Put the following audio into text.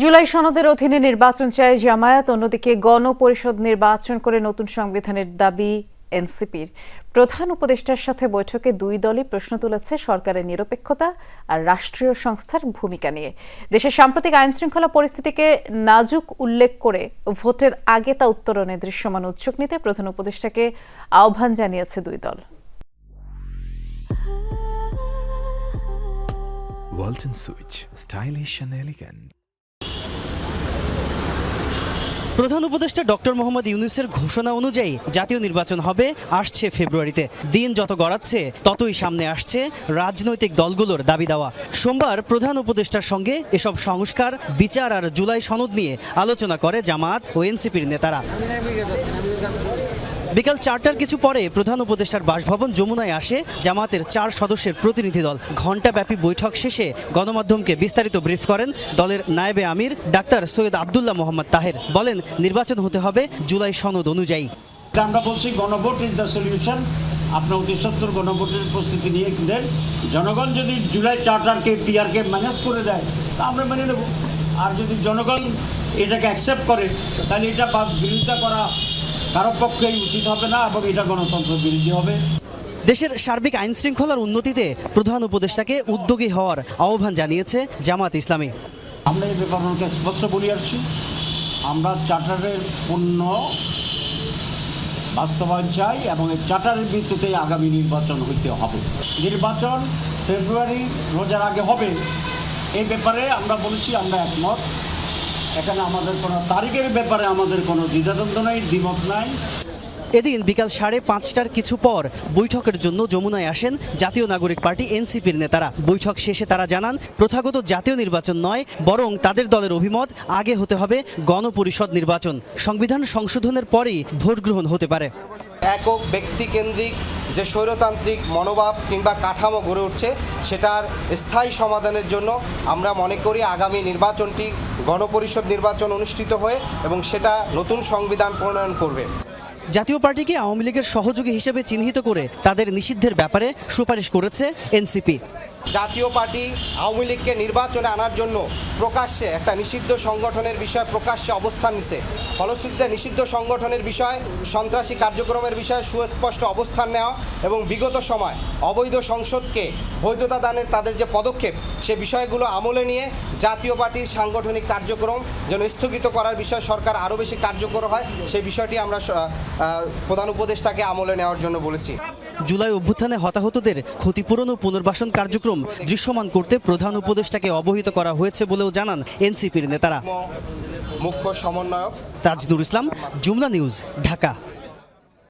জুলাই সনদের অধীনে নির্বাচন চায় জামায়াত, অন্যদিকে গণপরিষদ নির্বাচন করে নতুন সংবিধানের দাবি এনসিপির। প্রধান উপদেষ্টার সাথে বৈঠকে দুই দলই প্রশ্ন তুলেছে সরকারের নিরপেক্ষতা আর রাষ্ট্রীয় সংস্থার ভূমিকা নিয়ে। দেশের সাম্প্রতিক আইন শৃঙ্খলা পরিস্থিতিকে নাজুক উল্লেখ করে ভোটের আগে তা উত্তরণে দৃশ্যমান উৎসুক নিতে প্রধান উপদেষ্টাকে আহ্বান জানিয়েছে দুই দল। Elegant. প্রধান উপদেষ্টা ডক্টর মোহাম্মদ ইউনুসের ঘোষণা অনুযায়ী জাতীয় নির্বাচন হবে, আসছে ফেব্রুয়ারিতে। দিন যত গড়াচ্ছে, ততই সামনে আসছে রাজনৈতিক দলগুলোর দাবি দেওয়া। সোমবার প্রধান উপদেষ্টার সঙ্গে এসব সংস্কার, বিচার আর জুলাই সনদ নিয়ে আলোচনা করে জামাত ও এনসিপির নেতারা। বিকাল চারটার কিছু পরে প্রধান উপদেষ্টার বাসভবন যমুনায় আসে জামাতের চার সদস্যের প্রতিনিধি দল। ঘণ্টাব্যাপী বৈঠক শেষে গণমাধ্যমকে বিস্তারিত ব্রিফ করেন দলের নায়েবে আমির, ডাক্তার সৈয়দ আবদুল্লাহ মোহাম্মদ তাহের। বলেন, নির্বাচন হতে হবে জুলাই সনদ অনুযায়ী। আমরা বলছি গণভোট ইজ দ্য সলিউশন আপনার অতি সত্তর গণভোটের প্রস্তুতি নিয়ে দেন। জনগণ যদি জুলাই চার্টারকে পিআরকে ম্যানেজ করে দেয়, তা আমরা মেনে নেব। আর যদি জনগণ এটাকে অ্যাকসেপ্ট করে, তাহলে এটা বিরোধিতা করা কারও পক্ষেই উচিত হবে না এবং এটা গণতন্ত্র বিরোধী হবে। দেশের সার্বিক আইন শৃঙ্খলার উন্নতিতে প্রধান উপদেষ্টাকে উদ্যোগী হওয়ার আহ্বান জানিয়েছে জামাত ইসলামী। আমরা এই ব্যাপারে ওনাকে স্পষ্ট বলে আসছি। আমরা চার্টারের পূর্ণ বাস্তবায়ন চাই এবং এই চার্টারের ভিত্তিতে আগামী নির্বাচন হইতে হবে। নির্বাচন ফেব্রুয়ারি রোজার আগে হবে। এই ব্যাপারে আমরা বলেছি আমরা একমত। এখানে আমাদের কোনো তারিখের ব্যাপারে আমাদের কোনো দ্বিধাদ্বন্দ্ব নাই দ্বিমত নাই। এদিন বিকাল সাড়ে পাঁচটার কিছু পর বৈঠকের জন্য যমুনায় আসেন জাতীয় নাগরিক পার্টি এনসিপির নেতারা। বৈঠক শেষে তারা জানান প্রথাগত জাতীয় নির্বাচন নয় বরং তাদের দলের অভিমত আগে হতে হবে গণপরিষদ নির্বাচন। সংবিধান সংশোধনের পরেই ভোট গ্রহণ হতে পারে। একক ব্যক্তিকেন্দ্রিক যে স্বৈরতান্ত্রিক মনোভাব কিংবা কাঠামো গড়ে উঠছে, সেটার স্থায়ী সমাধানের জন্য আমরা মনে করি আগামী নির্বাচনটি গণপরিষদ নির্বাচন অনুষ্ঠিত হয়ে এবং সেটা নতুন সংবিধান প্রণয়ন করবে। জাতীয় পার্টিকে আওয়ামী লীগের সহযোগী হিসেবে চিহ্নিত করে তাদের নিষিদ্ধের ব্যাপারে সুপারিশ করেছে এনসিপি। জাতীয় পার্টি আওয়ামী লীগকে নির্বাচনে আনার জন্য প্রকাশ্যে একটা নিষিদ্ধ সংগঠনের বিষয়ে প্রকাশ্যে অবস্থান নিছে। ফলশ্রুতিতে নিষিদ্ধ সংগঠনের বিষয়, সন্ত্রাসী কার্যক্রমের বিষয়ে সুস্পষ্ট অবস্থান নেওয়া এবং বিগত সময় অবৈধ সংসদকে বৈধতা দানের তাদের যে পদক্ষেপ, সে বিষয়গুলো আমলে নিয়ে জাতীয় পার্টির সাংগঠনিক কার্যক্রম যেন স্থগিত করার বিষয়ে সরকার আরও বেশি কার্যকর হয় সেই বিষয়টি আমরা প্রধান উপদেষ্টাকে আমলে নেওয়ার জন্য বলেছি। জুলাই অভ্যুত্থানে হতাহতদের ক্ষতিপূরণ ও পুনর্বাসন কার্যক্রম দৃশ্যমান করতে প্রধান উপদেষ্টাকে অবহিত করা হয়েছে বলেও জানান এনসিপির নেতারা। মুখ্য সমন্বয়ক তাজদুর ইসলাম জুমলা নিউজ ঢাকা।